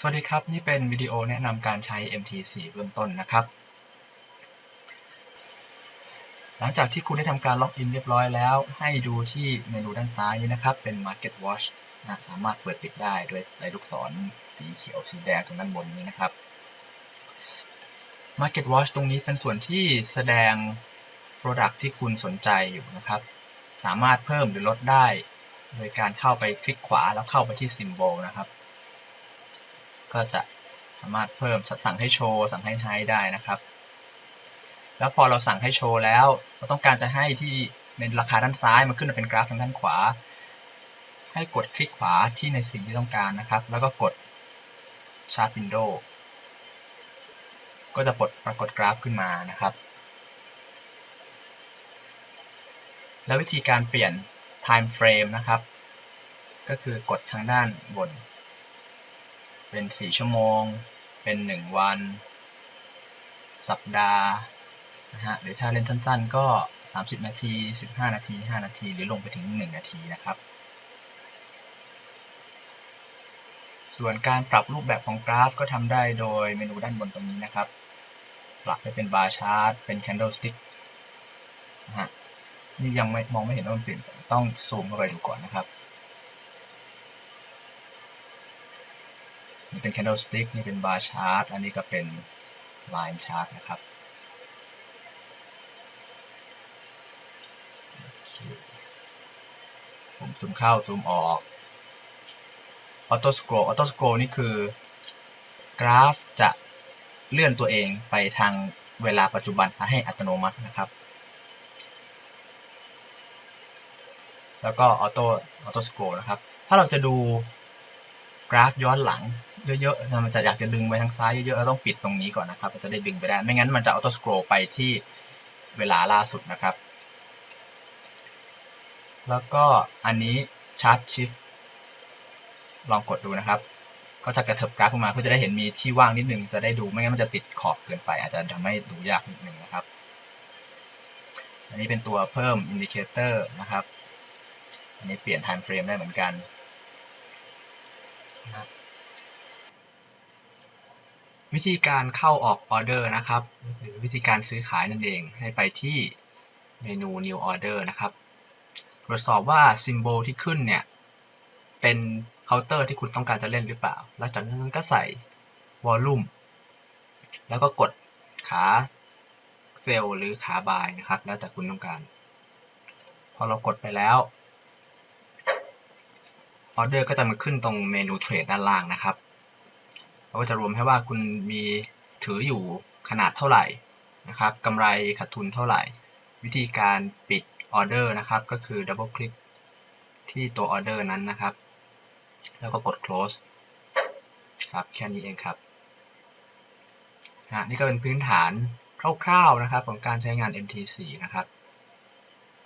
สวัสดีครับ นี่เป็นวิดีโอแนะนำการใช้ MT4 เบื้องต้นนะครับ หลังจากที่คุณได้ทำการล็อกอินเรียบร้อยแล้ว ให้ดูที่เมนูด้านซ้ายนี้นะครับ เป็น Market Watch นะสามารถเปิดปิดได้ด้วยลายลูกศรสีเขียวสีแดงตรงด้านบนนี้นะครับ Market Watch ตรงนี้เป็นส่วนที่แสดง Product ที่คุณสนใจอยู่นะครับ สามารถเพิ่มหรือลดได้ โดยการเข้าไปคลิกขวาแล้วเข้าไปที่ Symbol นะครับ ก็จะสามารถเพิ่มสั่งให้โชว์สั่งให้ไฮได้นะครับ แล้วพอเราสั่งให้โชว์แล้ว เราต้องการจะให้ที่ในราคาด้านซ้ายมันขึ้นมาเป็นกราฟทางด้านขวา ให้กดคลิกขวาที่ในสิ่งที่ต้องการนะครับ แล้วก็กด Chart Window ก็จะปลดปรากฏกราฟขึ้นมานะครับ แล้ววิธีการเปลี่ยน time frame นะครับ ก็คือกดทางด้านบน เป็น 4 ชั่วโมง เป็น 1 วัน สัปดาห์นะฮะหรือถ้าเล่นสั้นๆ ก็ 30 นาที 15 นาที 5 นาที หรือลงไปถึง 1 นาทีนะครับ ส่วนการปรับรูปแบบของกราฟก็ทำได้โดยเมนูด้านบนตรงนี้นะครับ ปรับให้เป็นบาร์ชาร์ตเป็น candlestick นะฮะนี่ยังไม่มองไม่เห็นว่ามันเปลี่ยนต้องซูมเข้าไปดูก่อนนะครับ นี่เป็น candlestick นี่เป็น bar chart อันนี้ก็เป็น line chart นะครับผมซูมเข้าซูมออก auto scroll auto scroll นี่คือกราฟจะเลื่อนตัวเองไปทางเวลาปัจจุบันให้อัตโนมัตินะครับ แล้วก็ auto auto scroll นะครับ ถ้าเราจะดู กราฟย้อนหลังเยอะๆ มันจะอยากจะดึงไปทางซ้ายเยอะๆเราต้องปิดตรงนี้ก่อนนะครับเราจะได้ดึงไปได้ ไม่งั้นมันจะ auto scroll ไปที่เวลาล่าสุดนะครับ แล้วก็อันนี้ chart shift ลองกดดูนะครับ ก็จะกระเถิบกราฟขึ้นมาเพื่อจะได้เห็นมีที่ว่างนิดนึง จะได้ดู ไม่งั้นมันจะติดขอบเกินไป อาจจะทำให้ดูยากนิดนึงนะครับ อันนี้เป็นตัวเพิ่ม indicator นะครับ อันนี้เปลี่ยน time frame ได้เหมือนกัน นะวิธีการเข้าออกออเดอร์นะครับ หรือวิธีการซื้อขายนั่นเอง ให้ไปที่เมนู new order นะครับ ตรวจสอบว่า symbol ที่ขึ้นเนี่ย เป็นเคาน์เตอร์ที่คุณต้องการจะเล่นหรือเปล่า หลังจากนั้นก็ใส่ volume แล้วก็กดขาเซลล์หรือขาบายนะครับ แล้วแต่คุณต้องการ พอเรากดไปแล้ว ออเดอร์ก็จะมาขึ้นตรงเมนูเทรดด้านล่างนะครับ เราก็จะรวมให้ว่าคุณมีถืออยู่ขนาดเท่าไหร่นะครับกำไรขาดทุนเท่าไหร่ วิธีการปิดออเดอร์นะครับ ก็คือดับเบิลคลิกที่ตัวออเดอร์นั้นนะครับ แล้วก็กด close ครับแค่นี้เองครับนะนี่ก็เป็นพื้นฐานคร่าวๆนะครับของการใช้งาน MT4 นะครับ